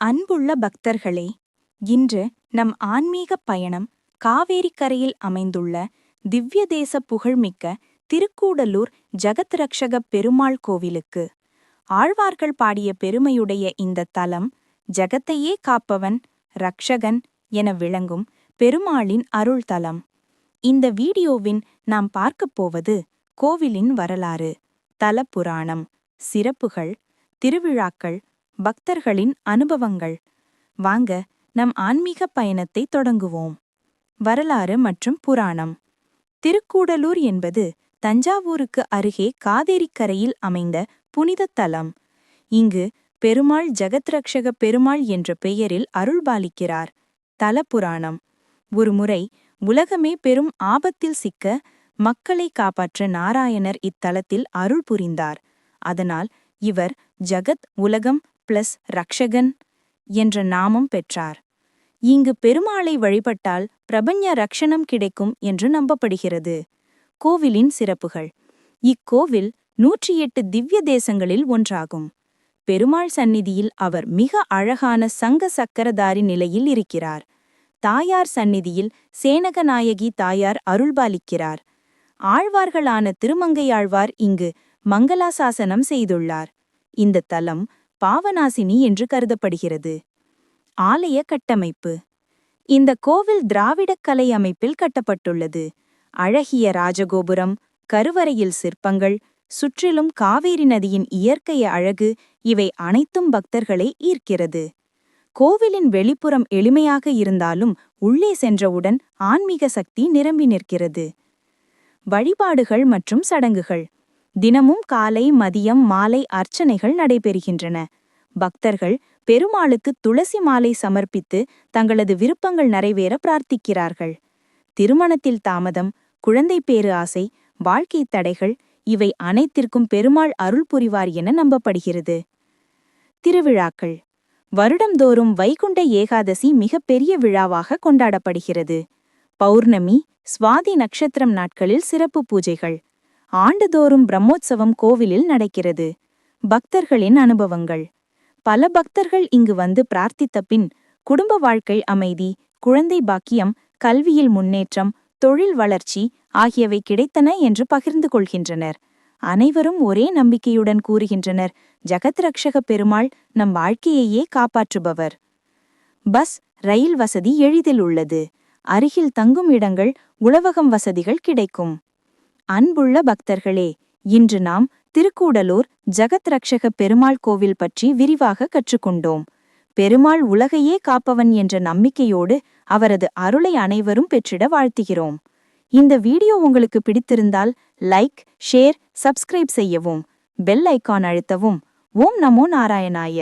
அன்புள்ள பக்தர்களே இன்று நம் ஆன்மீக பயணம் காவேரிக்கரையில் அமைந்துள்ள திவ்ய தேச புகழ்மிக்க திருக்கூடலூர் ஜகத்ரக்ஷக பெருமாள் கோவிலுக்கு. ஆழ்வார்கள் பாடிய பெருமையுடைய இந்த தலம் ஜகத்தையே காப்பவன் ரக்ஷகன் என விளங்கும் பெருமாளின் அருள் தலம். இந்த வீடியோவின் நாம் பார்க்கப் போவது கோவிலின் வரலாறு தல புராணம் சிறப்புகள் திருவிழாக்கள் பக்தர்களின் அனுபவங்கள். வாங்க நம் ஆன்மீக பயணத்தை தொடங்குவோம். வரலாறு மற்றும் புராணம். திருக்கூடலூர் என்பது தஞ்சாவூருக்கு அருகே காவேரிக்கரையில் அமைந்த புனித தலம். இங்கு பெருமாள் ஜெகத்ரக்ஷக பெருமாள் என்ற பெயரில் அருள்பாலிக்கிறார். தல புராணம். ஒருமுறை உலகமே பெரும் ஆபத்தில் சிக்க மக்களை காப்பாற்ற நாராயணர் இத்தலத்தில் அருள் புரிந்தார். அதனால் இவர் ஜகத் உலகம் பிளஸ் ரக்ஷகன் என்ற நாமம் பெற்றார். இங்கு பெருமாளை வழிபட்டால் பிரபஞ்ச ரக்ஷணம் கிடைக்கும் என்று நம்பப்படுகிறது. கோவிலின் சிறப்புகள். இக்கோவில் நூற்றி எட்டு திவ்ய தேசங்களில் ஒன்றாகும். பெருமாள் சந்நிதியில் அவர் மிக அழகான சங்க சக்கரதாரி நிலையில் இருக்கிறார். தாயார் சந்நிதியில் சேனகநாயகி தாயார் அருள்பாலிக்கிறார். ஆழ்வார்களான திருமங்கையாழ்வார் இங்கு மங்களாசாசனம் செய்துள்ளார். இந்த தலம் பாவநாசினி என்று கருதப்படுகிறது. ஆலய கட்டமைப்பு. இந்த கோவில் திராவிடக் கலை அமைப்பில் கட்டப்பட்டுள்ளது. அழகிய ராஜகோபுரம் கருவறையில் சிற்பங்கள் சுற்றிலும் காவேரி நதியின் இயற்கை அழகு இவை அனைத்தும் பக்தர்களை ஈர்க்கிறது. கோவிலின் வெளிப்புறம் எளிமையாக இருந்தாலும் உள்ளே சென்றவுடன் ஆன்மீக சக்தி நிரம்பி நிற்கிறது. வழிபாடுகள் மற்றும் சடங்குகள். தினமும் காலை மதியம் மாலை அர்ச்சனைகள் நடைபெறுகின்றன. பக்தர்கள் பெருமாளுக்கு துளசி மாலை சமர்ப்பித்து தங்களது விருப்பங்கள் நிறைவேற பிரார்த்திக்கிறார்கள். திருமணத்தில் தாமதம் குழந்தை பேறு ஆசை வாழ்க்கை தடைகள் இவை அனைத்திற்கும் பெருமாள் அருள் புரிவார் என நம்பப்படுகிறது. திருவிழாக்கள். வருடம்தோறும் வைகுண்ட ஏகாதசி மிகப்பெரிய விழாவாக கொண்டாடப்படுகிறது. பௌர்ணமி சுவாதி நட்சத்திரம் நாட்களில் சிறப்பு பூஜைகள். ஆண்டுதோறும் பிரம்மோற்சவம் கோவிலில் நடக்கிறது. பக்தர்களின் அனுபவங்கள். பல பக்தர்கள் இங்கு வந்து பிரார்த்தித்த பின் குடும்ப வாழ்க்கை அமைதி குழந்தை பாக்கியம் கல்வியில் முன்னேற்றம் தொழில் வளர்ச்சி ஆகியவை கிடைத்தன என்று பகிர்ந்து கொள்கின்றனர். அனைவரும் ஒரே நம்பிக்கையுடன் கூறுகின்றனர் ஜகத் ரக்ஷக பெருமாள் நம் வாழ்க்கையையே காப்பாற்றுபவர். பஸ் ரயில் வசதி எளிதில் உள்ளது. அருகில் தங்கும் இடங்கள் உணவகம் வசதிகள் கிடைக்கும். அன்புள்ள பக்தர்களே இன்று நாம் திருக்கூடலூர் ஜகத் ரக்ஷக பெருமாள் கோவில் பற்றி விரிவாக கற்றுக்கொண்டோம். பெருமாள் உலகையே காப்பவன் என்ற நம்பிக்கையோடு அவரது அருளை அனைவரும் பெற்றிட வாழ்த்துகிறோம். இந்த வீடியோ உங்களுக்கு பிடித்திருந்தால் லைக் ஷேர் சப்ஸ்கிரைப் செய்யவும் பெல் ஐக்கான் அழுத்தவும். ஓம் நமோ நாராயணாய.